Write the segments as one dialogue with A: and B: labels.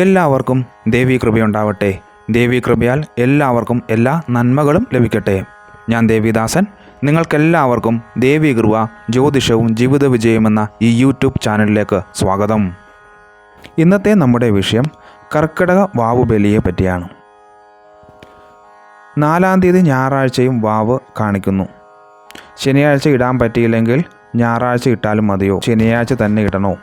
A: എല്ലാവർക്കും ദേവീ കൃപയുണ്ടാവട്ടെ ദേവീ കൃപയാൽ എല്ലാവർക്കും എല്ലാ നന്മകളും ലഭിക്കട്ടെ. ഞാൻ ദേവിദാസൻ. നിങ്ങൾക്കെല്ലാവർക്കും ദേവീ കൃപ ജ്യോതിഷവും ജീവിത വിജയമെന്ന ഈ യൂട്യൂബ് ചാനലിലേക്ക് സ്വാഗതം. ഇന്നത്തെ നമ്മുടെ വിഷയം കർക്കിടക വാവുബലിയെ പറ്റിയാണ്. നാലാം തീയതി ഞായറാഴ്ചയും വാവ് കാണിക്കുന്നു. ശനിയാഴ്ച ഇടാൻ പറ്റിയില്ലെങ്കിൽ ഞായറാഴ്ച ഇട്ടാലും മതിയോ? ശനിയാഴ്ച തന്നെ ഇടണോ?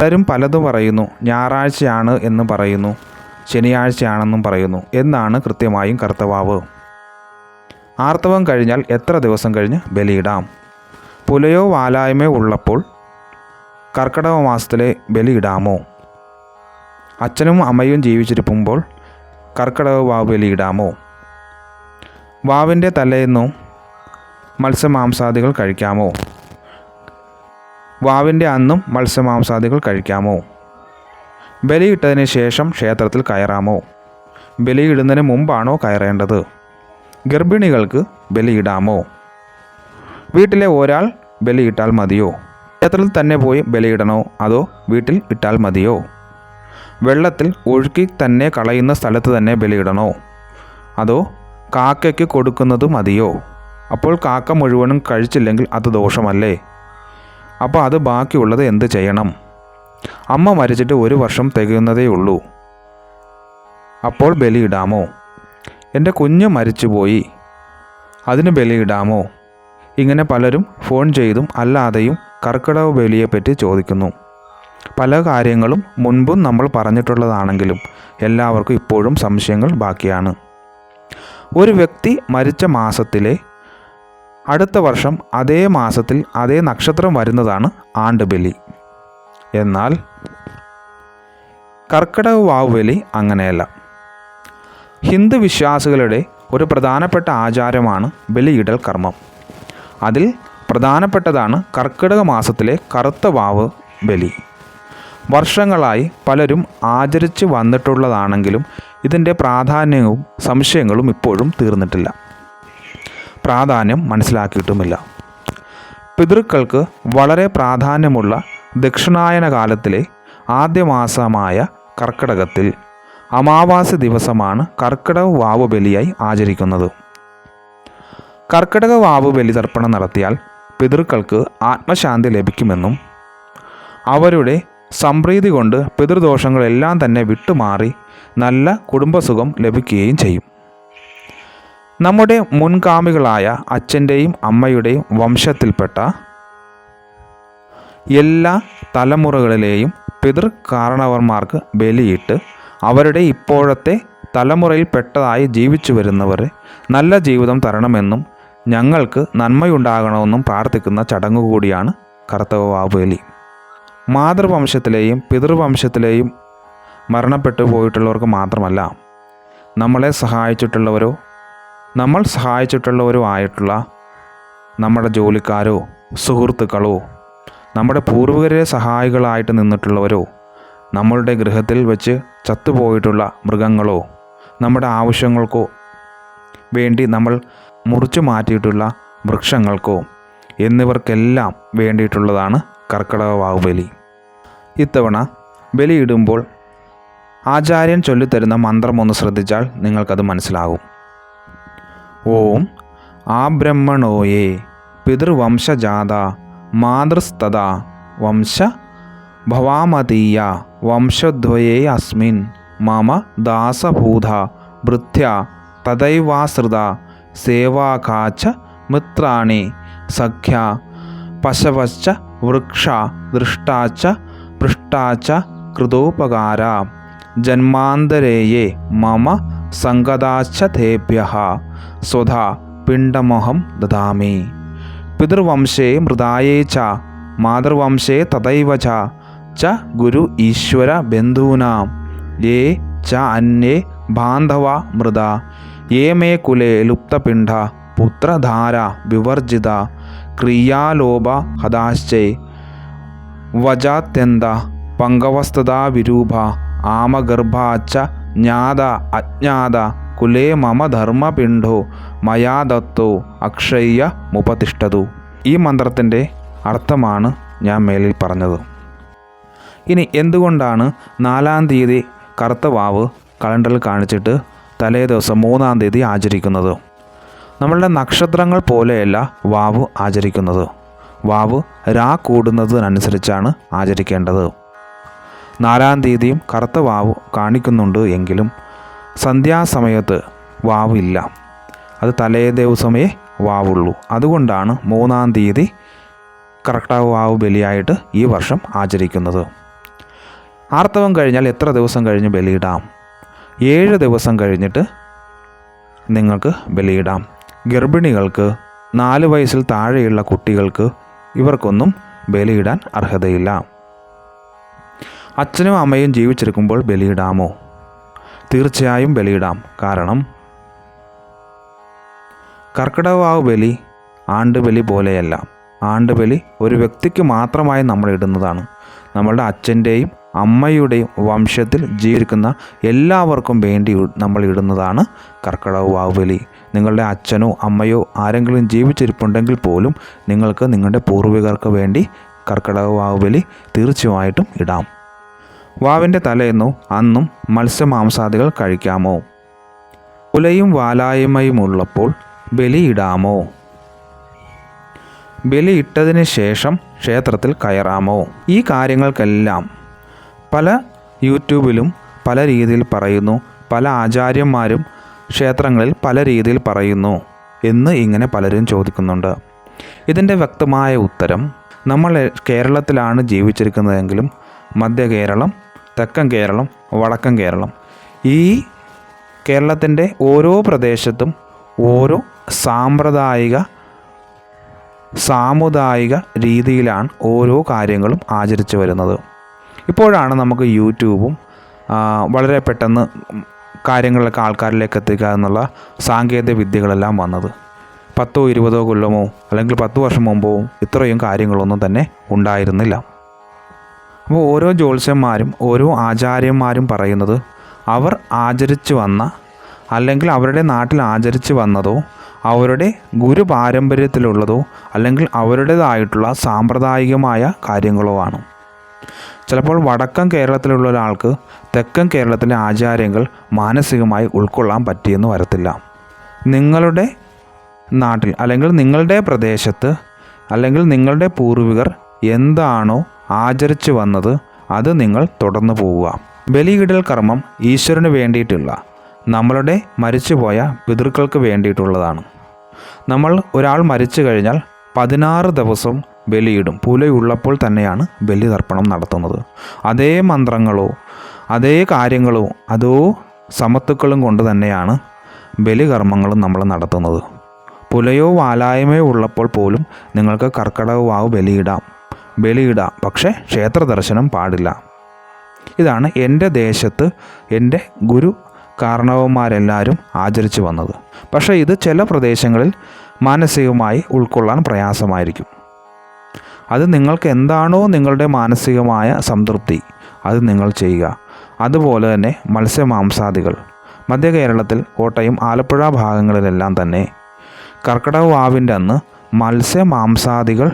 A: പലരും പലതും പറയുന്നു. ഞായറാഴ്ചയാണ് എന്ന് പറയുന്നു. ശനിയാഴ്ചയാണെന്നും പറയുന്നു. എന്നാണ് കൃത്യമായും കർത്തവാവ്. ആർത്തവം കഴിഞ്ഞാൽ എത്ര ദിവസം കഴിഞ്ഞ് ബലിയിടാം? പുലയോ വാലായ്മയോ ഉള്ളപ്പോൾ കർക്കിടക മാസത്തിലെ ബലിയിടാമോ? അച്ഛനും അമ്മയും ജീവിച്ചിരിപ്പുമ്പോൾ കർക്കിടക വാവ് ബലിയിടാമോ? വാവിന്റെ തലേന്നും മത്സ്യമാംസാദികൾ കഴിക്കാമോ? വാവിന്റെ അന്നും മത്സ്യമാംസാദികൾ കഴിക്കാമോ? ബലിയിട്ടതിന് ശേഷം ക്ഷേത്രത്തിൽ കയറാമോ? ബലിയിടുന്നതിന് മുമ്പാണോ കയറേണ്ടത്? ഗർഭിണികൾക്ക് ബലിയിടാമോ? വീട്ടിലെ ഒരാൾ ബലിയിട്ടാൽ മതിയോ? ക്ഷേത്രത്തിൽ തന്നെ പോയി ബലിയിടണോ? അതോ വീട്ടിൽ ഇട്ടാൽ മതിയോ? വെള്ളത്തിൽ ഒഴുക്കി തന്നെ കളയുന്ന സ്ഥലത്ത് തന്നെ ബലിയിടണോ? അതോ കാക്കയ്ക്ക് കൊടുക്കുന്നത് മതിയോ? അപ്പോൾ കാക്ക മുഴുവനും കഴിച്ചില്ലെങ്കിൽ അത് ദോഷമല്ലേ? അപ്പോൾ അത് ബാക്കിയുള്ളത് എന്ത് ചെയ്യണം? അമ്മ മരിച്ചിട്ട് ഒരു വർഷം തികയുന്നതേ ഉള്ളൂ. അപ്പോൾ ബലിയിടാമോ? എന്റെ കുഞ്ഞ് മരിച്ചുപോയി. അതിന് ബലിയിടാമോ? ഇങ്ങനെ പലരും ഫോൺ ചെയ്തും അല്ലാതെയും കർക്കിടക ബലിയെപ്പറ്റി ചോദിക്കുന്നു. പല കാര്യങ്ങളും മുൻപും നമ്മൾ പറഞ്ഞിട്ടുള്ളതാണെങ്കിലും എല്ലാവർക്കും ഇപ്പോഴും സംശയങ്ങൾ ബാക്കിയാണ്. ഒരു വ്യക്തി മരിച്ച മാസത്തിലെ അടുത്ത വർഷം അതേ മാസത്തിൽ അതേ നക്ഷത്രം വരുന്നതാണ് ആണ്ടുബലി. എന്നാൽ കർക്കിടക വാവുബലി അങ്ങനെയല്ല. ഹിന്ദു വിശ്വാസികളുടെ ഒരു പ്രധാനപ്പെട്ട ആചാരമാണ് ബലിയിടൽ കർമ്മം. അതിൽ പ്രധാനപ്പെട്ടതാണ് കർക്കിടക മാസത്തിലെ കറുത്ത വാവ് ബലി. വർഷങ്ങളായി പലരും ആചരിച്ചു വന്നിട്ടുള്ളതാണെങ്കിലും ഇതിന്റെ പ്രാധാന്യവും സംശയങ്ങളും ഇപ്പോഴും തീർന്നിട്ടില്ല. പ്രാധാന്യം മനസ്സിലാക്കിയിട്ടുമില്ല. പിതൃക്കൾക്ക് വളരെ പ്രാധാന്യമുള്ള ദക്ഷിണായന കാലത്തിലെ ആദ്യ മാസമായ കർക്കിടകത്തിൽ അമാവാസി ദിവസമാണ് കർക്കിടക വാവ് ബലിയായി ആചരിക്കുന്നത്. കർക്കിടക വാവ് ബലി തർപ്പണം നടത്തിയാൽ പിതൃക്കൾക്ക് ആത്മശാന്തി ലഭിക്കുമെന്നും അവരുടെ സംപ്രീതി കൊണ്ട് പിതൃദോഷങ്ങളെല്ലാം തന്നെ വിട്ടുമാറി നല്ല കുടുംബസുഖം ലഭിക്കുകയും ചെയ്യും. നമ്മുടെ മുൻഗാമികളായ അച്ഛന്റെയും അമ്മയുടെയും വംശത്തിൽപ്പെട്ട എല്ലാ തലമുറകളിലെയും പിതൃ കാരണവർമാർക്ക് ബലിയിട്ട് അവരുടെ ഇപ്പോഴത്തെ തലമുറയിൽപ്പെട്ടതായി ജീവിച്ചു വരുന്നവരെ നല്ല ജീവിതം തരണമെന്നും ഞങ്ങൾക്ക് നന്മയുണ്ടാകണമെന്നും പ്രാർത്ഥിക്കുന്ന ചടങ്ങ് കൂടിയാണ് കർത്തവ്വാബലി മാതൃവംശത്തിലെയും പിതൃവംശത്തിലെയും മരണപ്പെട്ടു പോയിട്ടുള്ളവർക്ക് മാത്രമല്ല നമ്മളെ സഹായിച്ചിട്ടുള്ളവരോ നമ്മൾ സഹായിച്ചിട്ടുള്ളവരോ ആയിട്ടുള്ള നമ്മുടെ ജോലിക്കാരോ സുഹൃത്തുക്കളോ നമ്മുടെ പൂർവികരെ സഹായികളായിട്ട് നിന്നിട്ടുള്ളവരോ നമ്മളുടെ ഗൃഹത്തിൽ വെച്ച് ചത്തുപോയിട്ടുള്ള മൃഗങ്ങളോ നമ്മുടെ ആവശ്യങ്ങൾക്കോ വേണ്ടി നമ്മൾ മുറിച്ചു മാറ്റിയിട്ടുള്ള വൃക്ഷങ്ങൾക്കോ എന്നിവർക്കെല്ലാം വേണ്ടിയിട്ടുള്ളതാണ് കർക്കിടക വാവുബലി ഇത്തവണ ബലിയിടുമ്പോൾ ആചാര്യൻ ചൊല്ലിത്തരുന്ന മന്ത്രം ഒന്ന് ശ്രദ്ധിച്ചാൽ നിങ്ങൾക്കത് മനസ്സിലാകും. ഓം ആ ബ്രഹ്മണോയേ പിതൃവംശജാത മാതൃസ്തത വംശ ഭവാമതീയ വംശദ്വയേ അസ്മിൻ മമ ദാസഭൂത ഭൃത്യ തദൈവാശ്രിത സേവാകാച്ച മിത്രാണി സഖ്യ പശവശ്ച വൃക്ഷ ദൃഷ്ടാച്ച പൃഷ്ടാച്ച കൃതോപകാര ജന്മാന്തരേയേ മമ സംഗതാച്ച തേഭ്യ സ്വധാ പിണ്ടമോഹം ദദാമി. പിതൃവംശേ മൃതായേ ച മാതൃവംശേ തഥൈവ ച ച ഗുരു ഈശ്വര ബന്ധൂനാം. യേ ച അന്യേ ബാന്ധവ മൃത യേ മേ കുലേ ലുപ്തപിണ്ഡ പുത്രധാര വിവർജിത ക്രിയാലോപ ഹതാശ്ചൈ വജാത്യന്ത പങ്കവസ്തതാ വിരൂപ ആമഗർഭാച്ച ജ്ഞാത അജ്ഞാത കുലേ മമ ധർമ്മപിണ്ഡോ മയാ ദത്തോ അക്ഷയ്യ മുപതിഷ്ഠതു. ഈ മന്ത്രത്തിന്റെ അർത്ഥമാണ് ഞാൻ മേലിൽ പറഞ്ഞത്. ഇനി എന്തുകൊണ്ടാണ് നാലാം തീയതി കറുത്ത വാവ് കലണ്ടറിൽ കാണിച്ചിട്ട് തലേ ദിവസം മൂന്നാം തീയതി ആചരിക്കുന്നത്? നമ്മളുടെ നക്ഷത്രങ്ങൾ പോലെയല്ല വാവ് ആചരിക്കുന്നത്. വാവ് രാ കൂടുന്നതിനനുസരിച്ചാണ് ആചരിക്കേണ്ടത്. നാലാം തീയതിയും കറുത്ത വാവ് കാണിക്കുന്നുണ്ട് എങ്കിലും സന്ധ്യാസമയത്ത് വാവില്ല അത് തലേ ദിവസമേ വാവുള്ളൂ. അതുകൊണ്ടാണ് മൂന്നാം തീയതി കറക്റ്റാവ് വാവ് ബലിയായിട്ട് ഈ വർഷം ആചരിക്കുന്നത്. ആർത്തവം കഴിഞ്ഞാൽ എത്ര ദിവസം കഴിഞ്ഞ് ബലിയിടാം? ഏഴ് ദിവസം കഴിഞ്ഞിട്ട് നിങ്ങൾക്ക് ബലിയിടാം. ഗർഭിണികൾക്ക് നാല് വയസ്സിൽ താഴെയുള്ള കുട്ടികൾക്ക് ഇവർക്കൊന്നും ബലിയിടാൻ അർഹതയില്ല. അച്ഛനും അമ്മയും ജീവിച്ചിരിക്കുമ്പോൾ ബലിയിടാമോ? തീർച്ചയായും ബലിയിടാം. കാരണം കർക്കിടകവാവ് ബലി ആണ്ടുബലി പോലെയല്ല. ആണ്ടുബലി ഒരു വ്യക്തിക്ക് മാത്രമായി നമ്മൾ ഇടുന്നതാണ്. നമ്മളുടെ അച്ഛന്റെയും അമ്മയുടെയും വംശത്തിൽ ജീവിക്കുന്ന എല്ലാവർക്കും വേണ്ടി നമ്മൾ ഇടുന്നതാണ് കർക്കിടകവാവ് ബലി. നിങ്ങളുടെ അച്ഛനോ അമ്മയോ ആരെങ്കിലും ജീവിച്ചിരിപ്പുണ്ടെങ്കിൽ പോലും നിങ്ങൾക്ക് നിങ്ങളുടെ പൂർവികർക്ക് വേണ്ടി കർക്കിടകവാവ് ബലി തീർച്ചയായിട്ടും ഇടാം. വാവിന്റെ തലേന്നു അന്നും മത്സ്യമാംസാദികൾ കഴിക്കാമോ? ഉലയും വാലായ്മയും ഉള്ളപ്പോൾ ബലിയിടാമോ? ബലിയിട്ടതിന് ശേഷം ക്ഷേത്രത്തിൽ കയറാമോ? ഈ കാര്യങ്ങൾക്കെല്ലാം പല യൂട്യൂബിലും പല രീതിയിൽ പറയുന്നു. പല ആചാര്യന്മാരും ക്ഷേത്രങ്ങളിൽ പല രീതിയിൽ പറയുന്നു എന്ന് ഇങ്ങനെ പലരും ചോദിക്കുന്നുണ്ട്. ഇതിന്റെ വ്യക്തമായ ഉത്തരം നമ്മൾ കേരളത്തിലാണ് ജീവിച്ചിരിക്കുന്നതെങ്കിലും മധ്യ കേരളം തെക്കൻ കേരളം വടക്കൻ കേരളം. ഈ കേരളത്തിന്റെ ഓരോ പ്രദേശത്തും ഓരോ സാമ്പ്രദായിക സാമുദായിക രീതിയിലാണ് ഓരോ കാര്യങ്ങളും ആചരിച്ചു വരുന്നത്. ഇപ്പോഴാണ് നമുക്ക് യൂട്യൂബും വളരെ പെട്ടെന്ന് കാര്യങ്ങളിലൊക്കെ ആൾക്കാരിലേക്ക് എത്തിക്കുക എന്നുള്ള സാങ്കേതിക വിദ്യകളെല്ലാം വന്നത്. പത്തോ ഇരുപതോ കൊല്ലമോ അല്ലെങ്കിൽ പത്ത് വർഷം മുമ്പോ ഇത്രയും കാര്യങ്ങളൊന്നും തന്നെ ഉണ്ടായിരുന്നില്ല. അപ്പോൾ ഓരോ ജ്യോത്സ്യന്മാരും ഓരോ ആചാര്യന്മാരും പറയുന്നത് അവർ ആചരിച്ചു വന്ന അല്ലെങ്കിൽ അവരുടെ നാട്ടിൽ ആചരിച്ചു വന്നതോ അവരുടെ ഗുരു പാരമ്പര്യത്തിലുള്ളതോ അല്ലെങ്കിൽ അവരുടേതായിട്ടുള്ള സാമ്പ്രദായികമായ കാര്യങ്ങളോ ആണ്. ചിലപ്പോൾ വടക്കൻ കേരളത്തിലുള്ള ഒരാൾക്ക് തെക്കൻ കേരളത്തിലെ ആചാര്യങ്ങൾ മാനസികമായി ഉൾക്കൊള്ളാൻ പറ്റിയെന്ന് വരത്തില്ല. നിങ്ങളുടെ നാട്ടിൽ അല്ലെങ്കിൽ നിങ്ങളുടെ പ്രദേശത്ത് അല്ലെങ്കിൽ നിങ്ങളുടെ പൂർവികർ എന്താണോ ആചരിച്ചു വന്നത് അത് നിങ്ങൾ തുടർന്നു പോവുക. ബലിയിടൽ കർമ്മം ഈശ്വരന് വേണ്ടിയിട്ടുള്ള നമ്മളുടെ മരിച്ചുപോയ പിതൃക്കൾക്ക് വേണ്ടിയിട്ടുള്ളതാണ്. നമ്മൾ ഒരാൾ മരിച്ചു കഴിഞ്ഞാൽ പതിനാറ് ദിവസം ബലിയിടും. പുലയുള്ളപ്പോൾ തന്നെയാണ് ബലി ബലിതർപ്പണം നടത്തുന്നത്. അതേ മന്ത്രങ്ങളോ അതേ കാര്യങ്ങളോ അതോ സമത്തുക്കളും കൊണ്ട് തന്നെയാണ് ബലികർമ്മങ്ങളും നമ്മൾ നടത്തുന്നത്. പുലയോ വാലായ്മയോ ഉള്ളപ്പോൾ പോലും നിങ്ങൾക്ക് കർക്കിടക വാവ് ബലിയിടാം. ബലിയിടാം. പക്ഷേ ക്ഷേത്ര ദർശനം പാടില്ല. ഇതാണ് എന്റെ ദേശത്ത് എന്റെ ഗുരു കാരണവന്മാരെല്ലാവരും ആചരിച്ചു വന്നത്. പക്ഷേ ഇത് ചില പ്രദേശങ്ങളിൽ മാനസികമായി ഉൾക്കൊള്ളാൻ പ്രയാസമായിരിക്കും. അത് നിങ്ങൾക്ക് എന്താണോ നിങ്ങളുടെ മാനസികമായ സംതൃപ്തി അത് നിങ്ങൾ ചെയ്യുക. അതുപോലെ തന്നെ മത്സ്യമാംസാദികൾ. മധ്യ കേരളത്തിൽ കോട്ടയം ആലപ്പുഴ ഭാഗങ്ങളിലെല്ലാം തന്നെ കർക്കിടക വാവിന്റെ അന്ന് മത്സ്യമാംസാദികൾ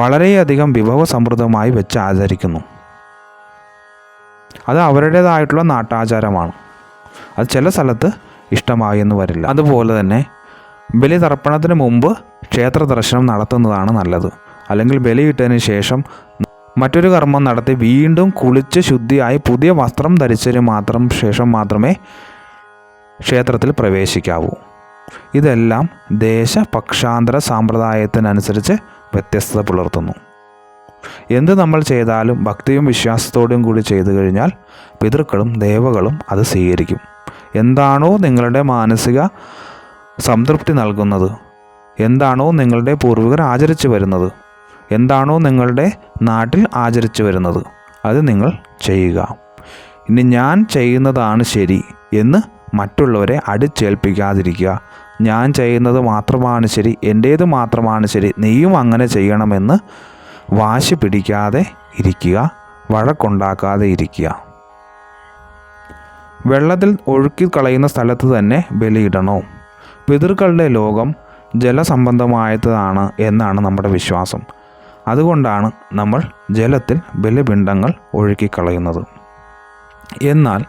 A: വളരെയധികം വിഭവസമൃദ്ധമായി വെച്ച് ആചരിക്കുന്നു. അത് അവരുടേതായിട്ടുള്ള നാട്ടാചാരമാണ്. അത് ചില സ്ഥലത്ത് ഇഷ്ടമായി എന്ന് വരില്ല. അതുപോലെ തന്നെ ബലി തർപ്പണത്തിന് മുമ്പ് ക്ഷേത്ര ദർശനം നടത്തുന്നതാണ് നല്ലത്. അല്ലെങ്കിൽ ബലിയിട്ടതിന് ശേഷം മറ്റൊരു കർമ്മം നടത്തി വീണ്ടും കുളിച്ച് ശുദ്ധിയായി പുതിയ വസ്ത്രം ധരിച്ചതിന് മാത്രം ശേഷം മാത്രമേ ക്ഷേത്രത്തിൽ പ്രവേശിക്കാവൂ. ഇതെല്ലാം ദേശപക്ഷാന്തര സാമ്പ്രദായത്തിനനുസരിച്ച് വ്യത്യസ്തത പുലർത്തുന്നു. എന്ത് നമ്മൾ ചെയ്താലും ഭക്തിയും വിശ്വാസത്തോടും കൂടി ചെയ്തു കഴിഞ്ഞാൽ പിതൃക്കളും ദേവകളും അത് സ്വീകരിക്കും. എന്താണോ നിങ്ങളുടെ മാനസിക സംതൃപ്തി നൽകുന്നത്? എന്താണോ നിങ്ങളുടെ പൂർവികർ ആചരിച്ചു വരുന്നത്? എന്താണോ നിങ്ങളുടെ നാട്ടിൽ ആചരിച്ചു വരുന്നത്? അത് നിങ്ങൾ ചെയ്യുക. ഇനി ഞാൻ ചെയ്യുന്നതാണ് ശരി എന്ന് മറ്റുള്ളവരെ അടിച്ചേൽപ്പിക്കാതിരിക്കുക. ഞാൻ ചെയ്യുന്നത് മാത്രമാണ് ശരി എന്റേത് മാത്രമാണ് ശരി നീയും അങ്ങനെ ചെയ്യണമെന്ന് വാശി പിടിക്കാതെ ഇരിക്കുക വഴക്കുണ്ടാക്കാതെ ഇരിക്കുക. വെള്ളത്തിൽ ഒഴുക്കി കളയുന്ന സ്ഥലത്ത് തന്നെ ബലിയിടണോ? പിതൃക്കളുടെ ലോകം ജലസംബന്ധമായതാണ് എന്നാണ് നമ്മുടെ വിശ്വാസം. അതുകൊണ്ടാണ് നമ്മൾ ജലത്തിൽ ബലിപിണ്ഡങ്ങൾ ഒഴുക്കിക്കളയുന്നത് എന്നാൽ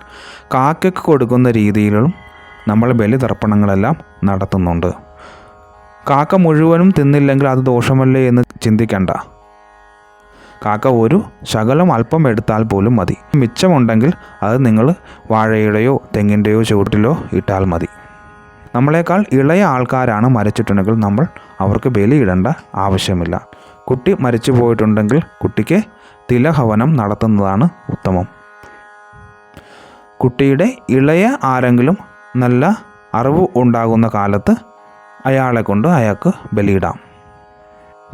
A: കാക്കയ്ക്ക് കൊടുക്കുന്ന രീതിയിലും നമ്മൾ ബലിതർപ്പണങ്ങളെല്ലാം നടത്തുന്നുണ്ട്. കാക്ക മുഴുവനും തിന്നില്ലെങ്കിൽ അത് ദോഷമല്ലേ എന്ന് ചിന്തിക്കണ്ട. കാക്ക ഒരു ശകലം അല്പം എടുത്താൽ പോലും മതി. മിച്ചമുണ്ടെങ്കിൽ അത് നിങ്ങൾ വാഴയുടെയോ തെങ്ങിന്റെയോ ചുവട്ടിലോ ഇട്ടാൽ മതി. നമ്മളെക്കാൾ ഇളയ ആൾക്കാരാണ് മരിച്ചിട്ടുണ്ടെങ്കിൽ നമ്മൾ അവർക്ക് ബലിയിടേണ്ട ആവശ്യമില്ല. കുട്ടി മരിച്ചു പോയിട്ടുണ്ടെങ്കിൽ കുട്ടിക്ക് തിലഹവനം നടത്തുന്നതാണ് ഉത്തമം. കുട്ടിയുടെ ഇളയ ആരെങ്കിലും നല്ല അറിവ് ഉണ്ടാകുന്ന കാലത്ത് അയാളെ കൊണ്ട് അയാൾക്ക് ബലിയിടാം.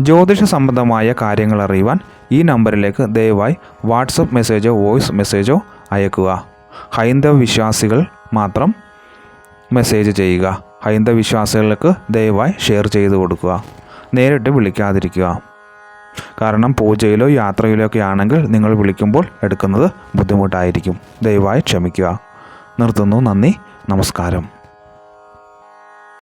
A: ജ്യോതിഷ സംബന്ധമായ കാര്യങ്ങൾ അറിയുവാൻ ഈ നമ്പറിലേക്ക് ദയവായി വാട്സപ്പ് മെസ്സേജോ വോയിസ് മെസ്സേജോ അയക്കുക. ഹൈന്ദവ വിശ്വാസികൾ മാത്രം മെസ്സേജ് ചെയ്യുക. ഹൈന്ദവ വിശ്വാസികൾക്ക് ദയവായി ഷെയർ ചെയ്തു കൊടുക്കുക. നേരിട്ട് വിളിക്കാതിരിക്കുക. കാരണം പൂജയിലോ യാത്രയിലോ ഒക്കെ ആണെങ്കിൽ നിങ്ങൾ വിളിക്കുമ്പോൾ എടുക്കുന്നത് ബുദ്ധിമുട്ടായിരിക്കും. ദയവായി ക്ഷമിക്കുക. നിർത്തുന്നു. നന്ദി. നമസ്കാരം.